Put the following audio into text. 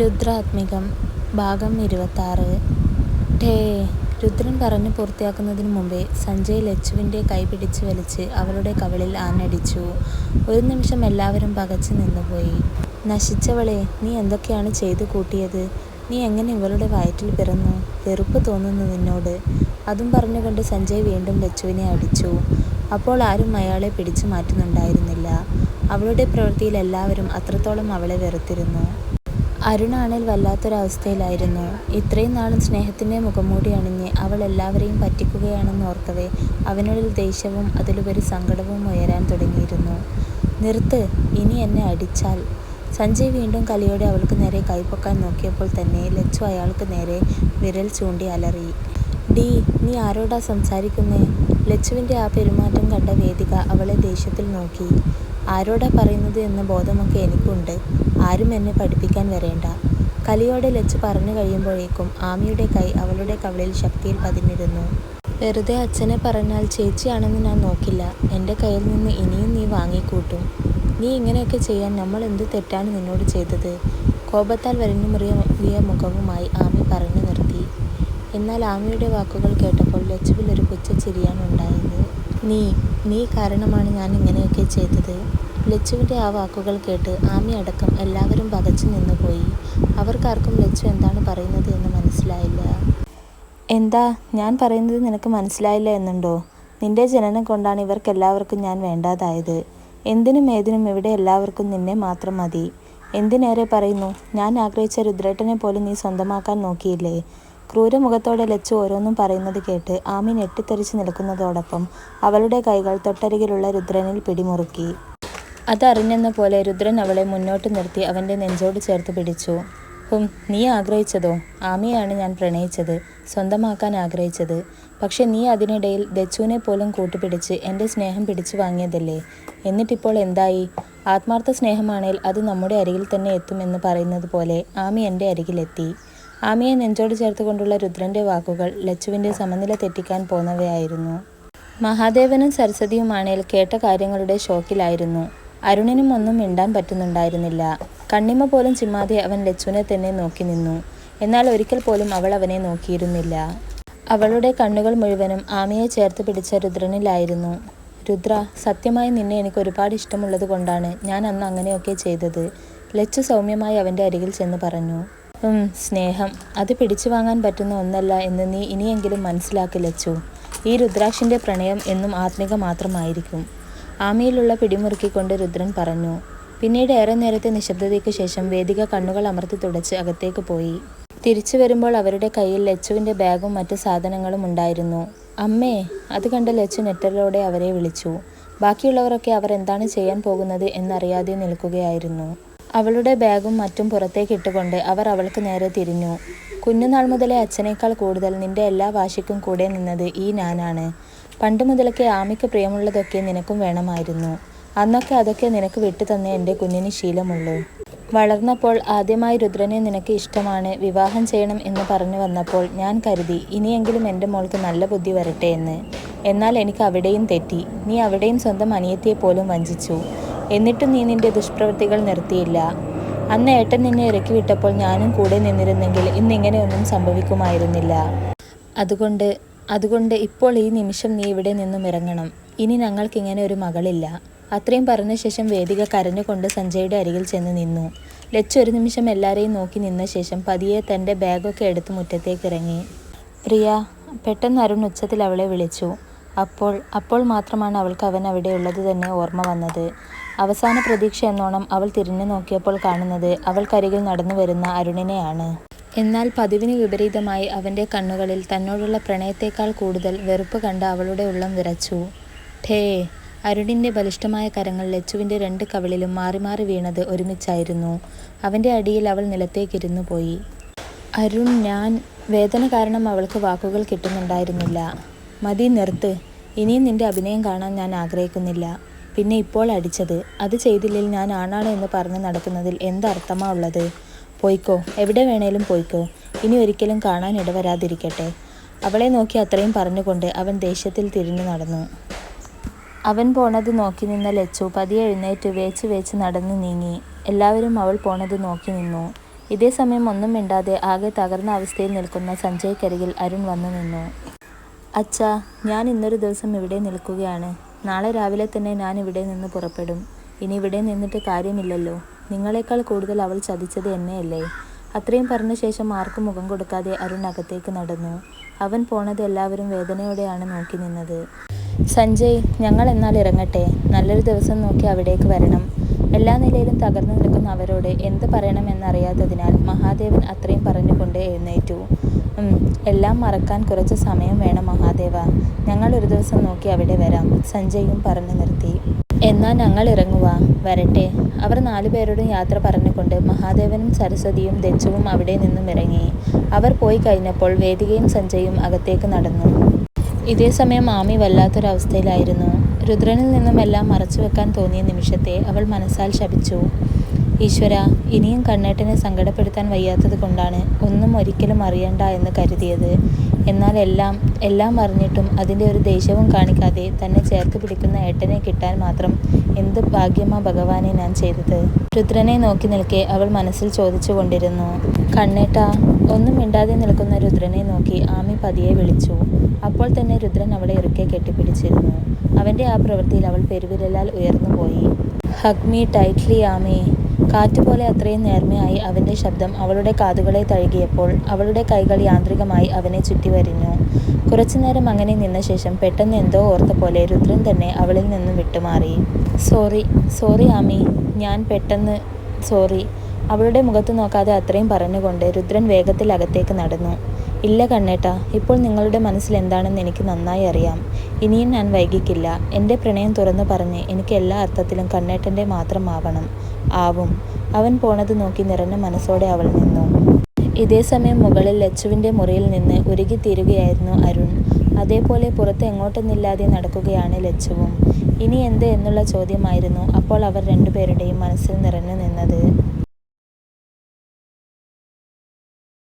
രുദ്രാത്മികം ഭാഗം ഇരുപത്താറ് ടേ രുദ്രൻ പറഞ്ഞു പൂർത്തിയാക്കുന്നതിന് മുമ്പേ സഞ്ജയ് ലച്ചുവിന്റെ കൈ പിടിച്ച് വലിച്ച് അവളുടെ കവിളിൽ ആഞ്ഞടിച്ചു. ഒരു നിമിഷം എല്ലാവരും പകച്ചു നിന്നുപോയി. നശിച്ചവളെ നീ എന്തൊക്കെയാണ് ചെയ്തു കൂട്ടിയത്? നീ എങ്ങനെ ഇവളുടെ വയറ്റിൽ പിറന്നു? വെറുപ്പ് തോന്നുന്നു നിന്നോട്. അതും പറഞ്ഞുകൊണ്ട് സഞ്ജയ് വീണ്ടും ലച്ചുവിനെ അടിച്ചു. അപ്പോൾ ആരും അയാളെ പിടിച്ചു മാറ്റുന്നുണ്ടായിരുന്നില്ല. അവളുടെ പ്രവൃത്തിയിൽ എല്ലാവരും അത്രത്തോളം അവളെ വെറുത്തിരുന്നു. അരുണാണേൽ വല്ലാത്തൊരവസ്ഥയിലായിരുന്നു. ഇത്രയും നാളും സ്നേഹത്തിന്റെ മുഖംമൂടി അണിഞ്ഞ് അവൾ എല്ലാവരെയും പറ്റിക്കുകയാണെന്നോർക്കവേ അവനുള്ളിൽ ദേഷ്യവും അതിലുപരി സങ്കടവും ഉയരാൻ തുടങ്ങിയിരുന്നു. നിർത്ത്, ഇനി എന്നെ അടിച്ചാൽ. സഞ്ജയ് വീണ്ടും കലിയോടെ അവൾക്ക് നേരെ കൈപ്പൊക്കാൻ നോക്കിയപ്പോൾ തന്നെ ലച്ചു അയാൾക്ക് നേരെ വിരൽ ചൂണ്ടി അലറി. ഡീ നീ ആരോടാ സംസാരിക്കുന്നേ? ലച്ചുവിന്റെ ആ പെരുമാറ്റം കണ്ട വേദിക അവളെ ദേഷ്യത്തിൽ നോക്കി. ആരോടാ പറയുന്നത് എന്ന ബോധമൊക്കെ എനിക്കുണ്ട്. ആരും എന്നെ പഠിപ്പിക്കാൻ വരേണ്ട. കലിയോടെ ലച്ചു പറഞ്ഞു കഴിയുമ്പോഴേക്കും ആമിയുടെ കൈ അവളുടെ കവളിൽ ശക്തിയിൽ പതിഞ്ഞിരുന്നു. വെറുതെ അച്ഛനെ പറഞ്ഞാൽ ചേച്ചിയാണെന്ന് ഞാൻ നോക്കില്ല. എന്റെ കയ്യിൽ നിന്ന് ഇനിയും നീ വാങ്ങിക്കൂട്ടും. നീ ഇങ്ങനെയൊക്കെ ചെയ്യാൻ നമ്മൾ എന്ത് തെറ്റാണ് നിന്നോട് ചെയ്തത്? കോപത്താൽ വരഞ്ഞു മുറിയ മുഖവുമായി ആമി പറഞ്ഞു നിർത്തി. എന്നാൽ ആമയുടെ വാക്കുകൾ കേട്ടപ്പോൾ ലച്ചുവിൽ ഒരു പുച്ഛച്ചിരിയാണ് ഉണ്ടായത്. നീ, നീ കാരണമാണ് ഞാൻ ഇങ്ങനെയൊക്കെ ചെയ്തത്. ലച്ചുവിന്റെ ആ വാക്കുകൾ കേട്ട് ആമി അടക്കം എല്ലാവരും പകച്ചു നിന്നുപോയി. അവർക്കാർക്കും ലച്ചു എന്താണ് പറയുന്നത് എന്ന് മനസ്സിലായില്ല. എന്താ ഞാൻ പറയുന്നത് നിനക്ക് മനസ്സിലായില്ല എന്നുണ്ടോ? നിന്റെ ജനനം കൊണ്ടാണ് ഇവർക്കെല്ലാവർക്കും ഞാൻ വേണ്ടാതായത്. എന്തിനും ഏതിനും ഇവിടെ എല്ലാവർക്കും നിന്നെ മാത്രം മതി. എന്തിനേറെ പറയുന്നു, ഞാൻ ആഗ്രഹിച്ച രുദ്രേട്ടനെ പോലും നീ സ്വന്തമാക്കാൻ നോക്കിയില്ലേ? ക്രൂരമുഖത്തോടെ ലച്ചു ഓരോന്നും പറയുന്നത് കേട്ട് ആമി ഞെട്ടിത്തെറിച്ച് നിൽക്കുന്നതോടൊപ്പം അവളുടെ കൈകൾ തൊട്ടരികിലുള്ള രുദ്രനിൽ പിടിമുറുക്കി. അതറിഞ്ഞെന്ന പോലെ രുദ്രൻ അവളെ മുന്നോട്ട് നിർത്തി അവന്റെ നെഞ്ചോട് ചേർത്ത് പിടിച്ചു. ഹും നീ ആഗ്രഹിച്ചതോ? ആമിയാണ് ഞാൻ പ്രണയിച്ചത്, സ്വന്തമാക്കാൻ ആഗ്രഹിച്ചത്. പക്ഷെ നീ അതിനിടയിൽ ദച്ചുവിനെ പോലും കൂട്ടുപിടിച്ച് എന്റെ സ്നേഹം പിടിച്ചു വാങ്ങിയതല്ലേ? എന്നിട്ടിപ്പോൾ എന്തായി? ആത്മാർത്ഥ സ്നേഹമാണേൽ അത് നമ്മുടെ അരികിൽ തന്നെ എത്തുമെന്ന് പറയുന്നത് പോലെ ആമി എന്റെ അരികിലെത്തി. ആമിയെ നെഞ്ചോട് ചേർത്തുകൊണ്ടുള്ള രുദ്രന്റെ വാക്കുകൾ ലച്ചുവിന്റെ സമനില തെറ്റിക്കാൻ പോന്നവയായിരുന്നു. മഹാദേവനും സരസ്വതിയുമാണേൽ കേട്ട കാര്യങ്ങളുടെ ഷോക്കിലായിരുന്നു. അരുണിനും ഒന്നും മിണ്ടാൻ പറ്റുന്നുണ്ടായിരുന്നില്ല. കണ്ണിമ പോലും ചിമ്മാതെ അവൻ ലച്ചുവിനെ തന്നെ നോക്കി നിന്നു. എന്നാൽ ഒരിക്കൽ പോലും അവൾ അവനെ നോക്കിയിരുന്നില്ല. അവളുടെ കണ്ണുകൾ മുഴുവനും ആമിയെ ചേർത്ത് പിടിച്ച രുദ്രനിലായിരുന്നു. രുദ്ര, സത്യമായി നിന്നെ എനിക്ക് ഒരുപാട് ഇഷ്ടമുള്ളത് കൊണ്ടാണ് ഞാൻ അന്ന് അങ്ങനെയൊക്കെ ചെയ്തത്. ലച്ചു സൗമ്യമായി അവന്റെ അരികിൽ ചെന്ന് പറഞ്ഞു. സ്നേഹം, അത് പിടിച്ചു വാങ്ങാൻ പറ്റുന്ന ഒന്നല്ല എന്ന് നീ ഇനിയെങ്കിലും മനസ്സിലാക്കി ലച്ചു. ഈ രുദ്രാക്ഷിന്റെ പ്രണയം എന്നും ആത്മിക മാത്രമായിരിക്കും. ആമിയിലുള്ള പിടിമുറുക്കിക്കൊണ്ട് രുദ്രൻ പറഞ്ഞു. പിന്നീട് ഏറെ നേരത്തെ നിശബ്ദതയ്ക്ക് ശേഷം വേദിക കണ്ണുകൾ അമർത്തി തുടച്ച് അകത്തേക്ക് പോയി. തിരിച്ചു വരുമ്പോൾ അവരുടെ കയ്യിൽ ലച്ചുവിന്റെ ബാഗും മറ്റ് സാധനങ്ങളും ഉണ്ടായിരുന്നു. അമ്മേ, അത് കണ്ട ലച്ചു നെറ്റലോടെ അവരെ വിളിച്ചു. ബാക്കിയുള്ളവരൊക്കെ അവർ എന്താണ് ചെയ്യാൻ പോകുന്നത് എന്നറിയാതെ നിൽക്കുകയായിരുന്നു. അവളുടെ ബാഗും മറ്റും പുറത്തേക്ക് ഇട്ടുകൊണ്ട് അവർ അവൾക്ക് നേരെ തിരിഞ്ഞു. കുഞ്ഞുനാൾ മുതലേ അച്ഛനേക്കാൾ കൂടുതൽ നിന്റെ എല്ലാ വാശിക്കും കൂടെ നിന്നത് ഈ ഞാനാണ്. പണ്ട് മുതലൊക്കെ ആമിക്ക് പ്രിയമുള്ളതൊക്കെ നിനക്കും വേണമായിരുന്നു. അന്നൊക്കെ അതൊക്കെ നിനക്ക് വിട്ടുതന്നേ എന്റെ കുഞ്ഞിന് ശീലമുള്ളൂ. വളർന്നപ്പോൾ ആദ്യമായി രുദ്രനെ നിനക്ക് ഇഷ്ടമാണ്, വിവാഹം ചെയ്യണം എന്ന് പറഞ്ഞു വന്നപ്പോൾ ഞാൻ കരുതി ഇനിയെങ്കിലും എന്റെ മോൾക്ക് നല്ല ബുദ്ധി വരട്ടെ എന്ന്. എന്നാൽ എനിക്ക് അവിടെയും തെറ്റി. നീ അവിടെയും സ്വന്തം അനിയത്തിയെ പോലും വഞ്ചിച്ചു. എന്നിട്ടും നീ നിന്റെ ദുഷ്പ്രവൃത്തികൾ നിർത്തിയില്ല. അന്ന് ഏട്ടൻ നിന്നെ ഇറക്കി വിട്ടപ്പോൾ ഞാനും കൂടെ നിന്നിരുന്നെങ്കിൽ ഇന്നിങ്ങനെയൊന്നും സംഭവിക്കുമായിരുന്നില്ല. അതുകൊണ്ട്, അതുകൊണ്ട് ഇപ്പോൾ ഈ നിമിഷം നീ ഇവിടെ നിന്നും ഇറങ്ങണം. ഇനി ഞങ്ങൾക്കിങ്ങനെ ഒരു മകളില്ല. അത്രയും പറഞ്ഞ ശേഷം വേദിക കരഞ്ഞുകൊണ്ട് സഞ്ജയുടെ അരികിൽ ചെന്ന് നിന്നു. ലച്ച് ഒരു നിമിഷം എല്ലാവരെയും നോക്കി നിന്ന ശേഷം പതിയെ തന്റെ ബാഗൊക്കെ എടുത്ത് മുറ്റത്തേക്ക് ഇറങ്ങി പ്രിയ, പെട്ടെന്ന് അരുൺ ഉച്ചത്തിൽ അവളെ വിളിച്ചു. അപ്പോൾ, അപ്പോൾ മാത്രമാണ് അവൾക്ക് അവൻ അവിടെയുള്ളത് തന്നെ ഓർമ്മ വന്നത്. അവസാന പ്രതീക്ഷ എന്നോണം അവൾ തിരിഞ്ഞു നോക്കിയപ്പോൾ കാണുന്നത് അവൾ കരികിൽ നടന്നു വരുന്ന അരുണിനെയാണ്. എന്നാൽ പതിവിന് വിപരീതമായി അവന്റെ കണ്ണുകളിൽ തന്നോടുള്ള പ്രണയത്തേക്കാൾ കൂടുതൽ വെറുപ്പ് കണ്ട അവളുടെ ഉള്ളം വിറച്ചു. ഠേ അരുണിന്റെ ബലിഷ്ഠമായ കരങ്ങൾ ലച്ചുവിന്റെ രണ്ട് കവിളിലും മാറി മാറി വീണത് ഒരുമിച്ചായിരുന്നു. അവന്റെ അടിയിൽ അവൾ നിലത്തേക്കിരുന്നു പോയി. അരുൺ ഞാൻ വേദന കാരണം അവൾക്ക് വാക്കുകൾ കിട്ടുന്നുണ്ടായിരുന്നില്ല. മതി നിർത്ത്. ഇനിയും നിന്റെ അഭിനയം കാണാൻ ഞാൻ ആഗ്രഹിക്കുന്നില്ല. പിന്നെ ഇപ്പോൾ അടിച്ചത്, അത് ചെയ്തില്ലെങ്കിൽ ഞാൻ ആണാണ് എന്ന് പറഞ്ഞ് നടക്കുന്നതിൽ എന്തർത്ഥമാ ഉള്ളത്? പോയിക്കോ എവിടെ വേണേലും പോയിക്കോ ഇനി ഒരിക്കലും കാണാൻ ഇടവരാതിരിക്കട്ടെ. അവളെ നോക്കി അത്രയും പറഞ്ഞുകൊണ്ട് അവൻ ദേഷ്യത്തിൽ തിരിഞ്ഞു നടന്നു. അവൻ പോണത് നോക്കി നിന്ന ലച്ചു പതിയെ എഴുന്നേറ്റ് വേച്ച് വേച്ച് നടന്നു നീങ്ങി. എല്ലാവരും അവൾ പോണത് നോക്കി നിന്നു. ഇതേ സമയം ഒന്നും മിണ്ടാതെ ആകെ തകർന്ന അവസ്ഥയിൽ നിൽക്കുന്ന സഞ്ജയ്ക്കരികിൽ അരുൺ വന്നു നിന്നു അച്ഛാ ഞാൻ ഇന്നൊരു ദിവസം ഇവിടെ നിൽക്കുകയാണ് നാളെ രാവിലെ തന്നെ ഞാൻ ഇവിടെ നിന്ന് പുറപ്പെടും. ഇനി ഇവിടെ നിന്നിട്ട് കാര്യമില്ലല്ലോ. നിങ്ങളെക്കാൾ കൂടുതൽ അവൾ ചതിച്ചത് എന്നെയല്ലേ? അത്രയും പറഞ്ഞ ശേഷം ആർക്കും മുഖം കൊടുക്കാതെ അരുൺ അകത്തേക്ക് നടന്നു. അവൻ പോണത് എല്ലാവരും വേദനയോടെയാണ് നോക്കി നിന്നത്. സഞ്ജയ് ഞങ്ങൾ എന്നാൽ ഇറങ്ങട്ടെ. നല്ലൊരു ദിവസം നോക്കി അവിടേക്ക് വരണം. എല്ലാ നിലയിലും തകർന്നു നിൽക്കുന്ന അവരോട് എന്ത് പറയണമെന്നറിയാത്തതിനാൽ മഹാദേവൻ അത്രയും പറഞ്ഞുകൊണ്ട് എഴുന്നേറ്റു. "ഉം, എല്ലാം മറക്കാൻ കുറച്ച് സമയം വേണം മഹാദേവ. ഞങ്ങൾ ഒരു ദിവസം നോക്കി അവിടെ വരാം. സഞ്ജയും പറഞ്ഞു നിർത്തി. എന്നാൽ ഞങ്ങൾ ഇറങ്ങുക വരട്ടെ. അവർ നാലുപേരോടും യാത്ര പറഞ്ഞുകൊണ്ട് മഹാദേവനും സരസ്വതിയും ദച്ചുവും അവിടെ നിന്നും ഇറങ്ങി. അവർ പോയി കഴിഞ്ഞപ്പോൾ വേദികയും സഞ്ജയും അകത്തേക്ക് നടന്നു. ഇതേ സമയം മാമി വല്ലാത്തൊരവസ്ഥയിലായിരുന്നു. രുദ്രനിൽ നിന്നും എല്ലാം മറച്ചു വെക്കാൻ തോന്നിയ നിമിഷത്തെ അവൾ മനസ്സാൽ ശപിച്ചു. ഈശ്വര ഇനിയും കണ്ണേട്ടനെ സങ്കടപ്പെടുത്താൻ വയ്യാത്തത് കൊണ്ടാണ് ഒന്നും ഒരിക്കലും അറിയണ്ട എന്ന് കരുതിയത്. എന്നാൽ എല്ലാം എല്ലാം അറിഞ്ഞിട്ടും അതിന്റെ ഒരു ദേഷ്യവും കാണിക്കാതെ തന്നെ ചേർത്ത് പിടിക്കുന്ന ഏട്ടനെ കിട്ടാൻ മാത്രം എന്ത് ഭാഗ്യമാ ഭഗവാനെ ഞാൻ ചെയ്തത്. രുദ്രനെ നോക്കി നിൽക്കെ അവൾ മനസ്സിൽ ചോദിച്ചു കൊണ്ടിരുന്നു. കണ്ണേട്ട ഒന്നും മിണ്ടാതെ നിൽക്കുന്ന രുദ്രനെ നോക്കി ആമി പതിയെ വിളിച്ചു. അപ്പോൾ തന്നെ രുദ്രൻ അവളെ ഇറുക്കെ കെട്ടിപ്പിടിച്ചിരുന്നു. അവന്റെ ആ പ്രവൃത്തിയിൽ അവൾ പെരുവിരലാൽ ഉയർന്നു പോയി. ഹഗ്മി ടൈറ്റ്ലി ആമേ. കാറ്റുപോലെ അത്രയും നേർമയായി അവന്റെ ശബ്ദം അവളുടെ കാതുകളെ തഴുകിയപ്പോൾ അവളുടെ കൈകൾ യാന്ത്രികമായി അവനെ ചുറ്റി വരിഞ്ഞു. കുറച്ചുനേരം അങ്ങനെ നിന്ന ശേഷം പെട്ടെന്ന് എന്തോ ഓർത്ത പോലെ രുദ്രൻ തന്നെ അവളിൽ നിന്നും വിട്ടുമാറി. സോറി സോറി ആമി ഞാൻ പെട്ടെന്ന് സോറി. അവളുടെ മുഖത്ത് നോക്കാതെ അത്രയും പറഞ്ഞുകൊണ്ട് രുദ്രൻ വേഗത്തിൽ അകത്തേക്ക് നടന്നു. ഇല്ല കണ്ണേട്ടാ ഇപ്പോൾ നിങ്ങളുടെ മനസ്സിൽ എന്താണെന്ന് എനിക്ക് നന്നായി അറിയാം. ഇനിയും ഞാൻ വൈകിക്കില്ല. എന്റെ പ്രണയം തുറന്നു പറഞ്ഞ് എനിക്ക് എല്ലാ അർത്ഥത്തിലും കണ്ണേട്ടന്റെ മാത്രം ആവണം. ആവും. അവൻ പോണത് നോക്കി നിറഞ്ഞ മനസ്സോടെ അവൾ നിന്നു. ഇതേ സമയം മുകളിൽ ലച്ചുവിന്റെ മുറിയിൽ നിന്ന് ഉരുകിത്തീരുകയായിരുന്നു അരുൺ. അതേപോലെ പുറത്ത് എങ്ങോട്ടെന്നില്ലാതെ നടക്കുകയാണ് ലച്ചുവും. ഇനി എന്ത് എന്നുള്ള ചോദ്യമായിരുന്നു അപ്പോൾ അവർ രണ്ടുപേരുടെയും മനസ്സിൽ നിറഞ്ഞു നിന്നത്.